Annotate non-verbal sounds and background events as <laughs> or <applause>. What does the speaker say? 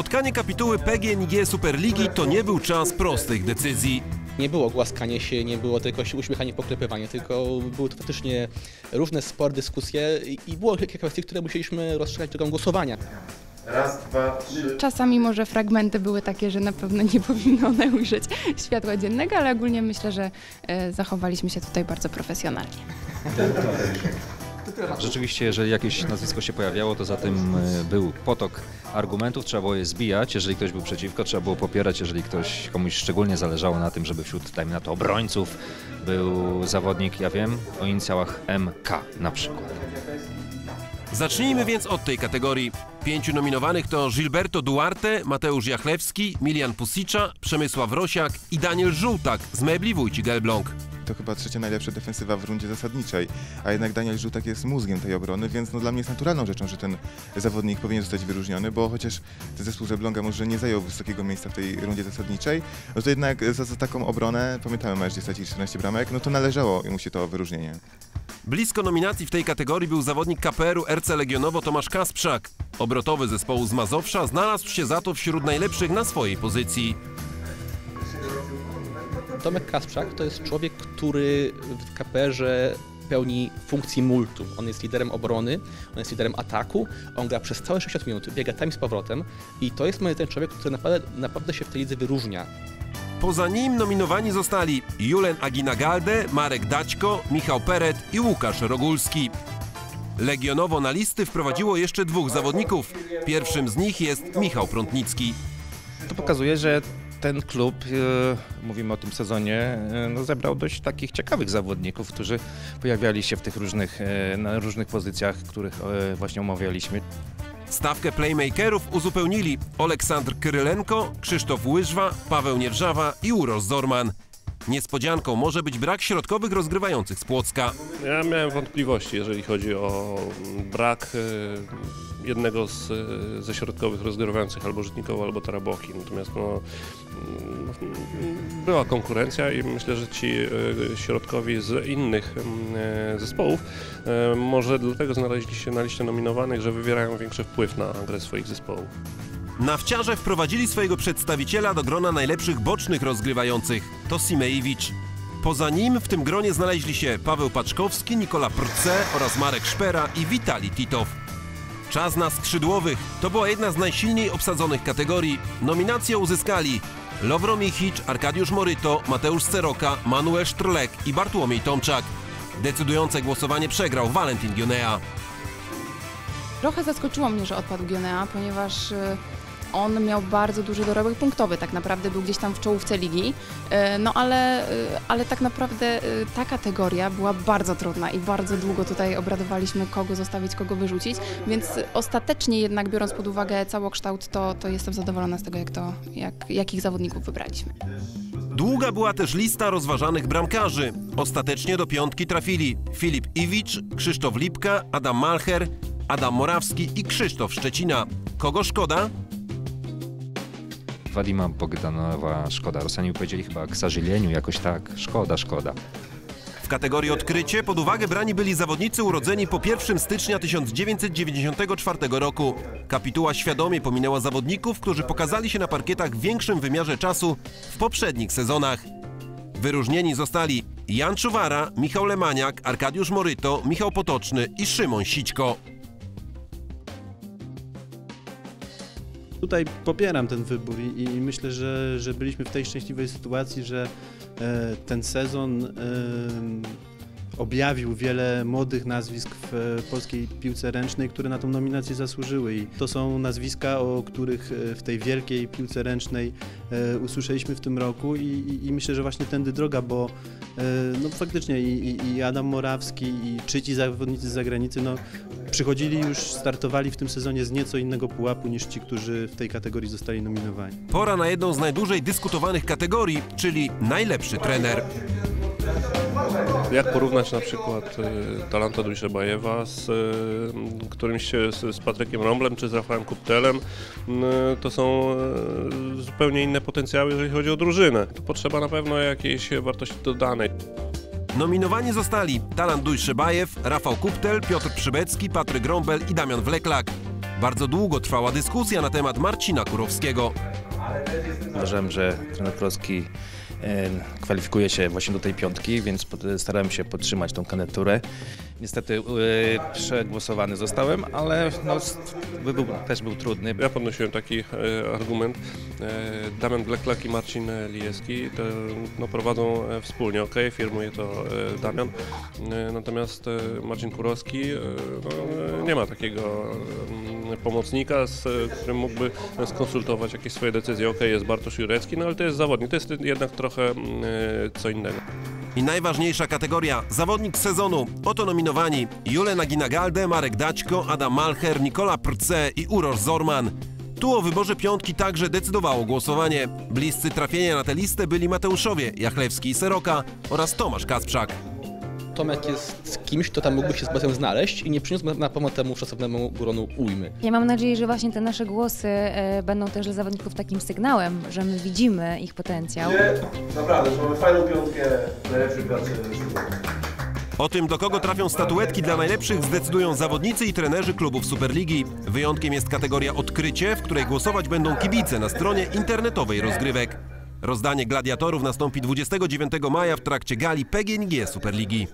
Spotkanie kapituły PGNiG Superligi to nie był czas prostych decyzji. Nie było głaskanie się, nie było tylko uśmiechanie, poklepywanie, tylko były to faktycznie równe spor, dyskusje i- było kilka kwestii, które musieliśmy rozstrzygać drogą głosowania. Raz, dwa, trzy. Czasami może fragmenty były takie, że na pewno nie <laughs> powinny one ujrzeć światła dziennego, ale ogólnie myślę, że e, zachowaliśmy się tutaj bardzo profesjonalnie. Rzeczywiście, jeżeli jakieś nazwisko się pojawiało, to za tym e, był potok argumentów, trzeba było je zbijać. Jeżeli ktoś był przeciwko, trzeba było popierać. Jeżeli ktoś komuś szczególnie zależało na tym, żeby wśród, dajmy na to, obrońców był zawodnik, ja wiem, o inicjałach MK na przykład. Zacznijmy więc od tej kategorii. Pięciu nominowanych to Gilberto Duarte, Mateusz Jachlewski, Milian Pusicza, Przemysław Rosiak i Daniel Żółtak z mebli Wójcik Elbląg. To chyba trzecia najlepsza defensywa w rundzie zasadniczej, a jednak Daniel Żółtak jest mózgiem tej obrony, więc no dla mnie jest naturalną rzeczą, że ten zawodnik powinien zostać wyróżniony, bo chociaż ten zespół z Elbląga może nie zajął wysokiego miejsca w tej rundzie zasadniczej, no to jednak za, za taką obronę, pamiętamy mecz, gdzie stracił 14 bramek, no to należało mu się to wyróżnienie. Blisko nominacji w tej kategorii był zawodnik KPR-u RC Legionowo Tomasz Kasprzak. Obrotowy zespołu z Mazowsza znalazł się za to wśród najlepszych na swojej pozycji. Tomek Kasprzak to jest człowiek, który w KPR-ze pełni funkcję multu. On jest liderem obrony, on jest liderem ataku, on gra przez całe 60 minut, biega tam i z powrotem i to jest moim zdaniem człowiek, który naprawdę, naprawdę się w tej lidze wyróżnia. Poza nim nominowani zostali Julen Aginagalde, Marek Daćko, Michał Peret i Łukasz Rogulski. Legionowo na listy wprowadziło jeszcze dwóch zawodników. Pierwszym z nich jest Michał Prątnicki. To pokazuje, że ten klub, e, mówimy o tym sezonie, e, no, zebrał dość takich ciekawych zawodników, którzy pojawiali się w tych różnych, e, na różnych pozycjach, których właśnie omawialiśmy. Stawkę playmakerów uzupełnili Oleksandr Krylenko, Krzysztof Łyżwa, Paweł Niewrzawa i Urosz Zorman. Niespodzianką może być brak środkowych rozgrywających z Płocka. Ja miałem wątpliwości, jeżeli chodzi o brak e, jednego z, e, ze środkowych rozgrywających albo Żytnikowo, albo Taraboki. Natomiast no, mm, była konkurencja i myślę, że ci e, środkowi z innych mm, zespołów może dlatego znaleźli się na liście nominowanych, że wywierają większy wpływ na grę swoich zespołów. Nawciarze wprowadzili swojego przedstawiciela do grona najlepszych bocznych rozgrywających. To Simejewicz. Poza nim w tym gronie znaleźli się Paweł Paczkowski, Nikola Prce oraz Marek Szpera i Witali Titow. Czas na skrzydłowych. To była jedna z najsilniej obsadzonych kategorii. Nominacje uzyskali Lowro Michicz, Arkadiusz Moryto, Mateusz Seroka, Manuel Sztrlek i Bartłomiej Tomczak. Decydujące głosowanie przegrał Valentin Gionea. Trochę zaskoczyło mnie, że odpadł Gionea, ponieważ e, on miał bardzo duży dorobek punktowy, tak naprawdę był gdzieś tam w czołówce ligi, E, no ale, e, ale tak naprawdę e, ta kategoria była bardzo trudna i bardzo długo tutaj obradowaliśmy, kogo zostawić, kogo wyrzucić, więc ostatecznie jednak biorąc pod uwagę całokształt, to, to jestem zadowolona z tego, jak to, jak, jakich zawodników wybraliśmy. Długa była też lista rozważanych bramkarzy. Ostatecznie do piątki trafili Filip Iwicz, Krzysztof Lipka, Adam Malcher, Adam Morawski i Krzysztof Szczecina. Kogo szkoda? Wadima Bogdanowa, szkoda. Rosjanie powiedzieli chyba k jakoś tak. Szkoda, szkoda. W kategorii odkrycie pod uwagę brani byli zawodnicy urodzeni po 1 stycznia 1994 roku. Kapituła świadomie pominęła zawodników, którzy pokazali się na parkietach w większym wymiarze czasu w poprzednich sezonach. Wyróżnieni zostali Jan Czuwara, Michał Lemaniak, Arkadiusz Moryto, Michał Potoczny i Szymon Sićko. Tutaj popieram ten wybór i, i myślę, że, że byliśmy w tej szczęśliwej sytuacji, że e, ten sezon e, objawił wiele młodych nazwisk w e, polskiej piłce ręcznej, które na tą nominację zasłużyły. I to są nazwiska, o których e, w tej wielkiej piłce ręcznej e, usłyszeliśmy w tym roku i, i, i myślę, że właśnie tędy droga, bo no faktycznie i, i, i Adam Morawski i czy ci zawodnicy z zagranicy, no przychodzili już, startowali w tym sezonie z nieco innego pułapu niż ci, którzy w tej kategorii zostali nominowani. Pora na jedną z najdłużej dyskutowanych kategorii, czyli najlepszy trener. Jak porównać na przykład y, Talanta Dujszebajewa z y, którymś z, Patrykiem Romblem czy z Rafałem Kuptelem, y, to są zupełnie inne potencjały, jeżeli chodzi o drużynę. Tu potrzeba na pewno jakiejś wartości dodanej. Nominowani zostali Talant Dujszebajew, Rafał Kuptel, Piotr Przybecki, Patryk Grąbel i Damian Wleklak. Bardzo długo trwała dyskusja na temat Marcina Kurowskiego. Uważam, że trener e, kwalifikuje się właśnie do tej piątki, więc starałem się podtrzymać tą kandydaturę. Niestety e, przegłosowany zostałem, ale no, wybór też był trudny. Ja podnosiłem taki e, argument. E, Damian Gleklak i Marcin Lijewski to, no, prowadzą wspólnie, ok, firmuje to Damian. Natomiast Marcin Kurowski no, nie ma takiego mm, pomocnika, z którym mógłby skonsultować jakieś swoje decyzje. Ok, jest Bartosz Jurecki, no ale to jest zawodnik, to jest jednak trochę mm, co innego. I najważniejsza kategoria zawodnik sezonu. Oto nominowani Jule Naginagalde, Marek Daćko, Adam Malcher, Nikola Prce i Urosz Zorman. Tu o wyborze piątki także decydowało głosowanie. Bliscy trafienia na tę listę byli Mateuszowie, Jachlewski i Seroka oraz Tomasz Kasprzak. Tomek jest kimś, kto tam mógłby się z bazem znaleźć i nie przyniósł na- pomoc temu szacownemu gronu ujmy. Ja mam nadzieję, że właśnie te nasze głosy e, będą też dla zawodników takim sygnałem, że my widzimy ich potencjał. Naprawdę, że mamy fajną piątkę najlepszych graczy O tym, do kogo trafią statuetki dla najlepszych, zdecydują zawodnicy i trenerzy klubów Superligi. Wyjątkiem jest kategoria Odkrycie, w której głosować będą kibice na stronie internetowej rozgrywek. Rozdanie gladiatorów nastąpi 29 maja w trakcie gali PGNiG Superligi.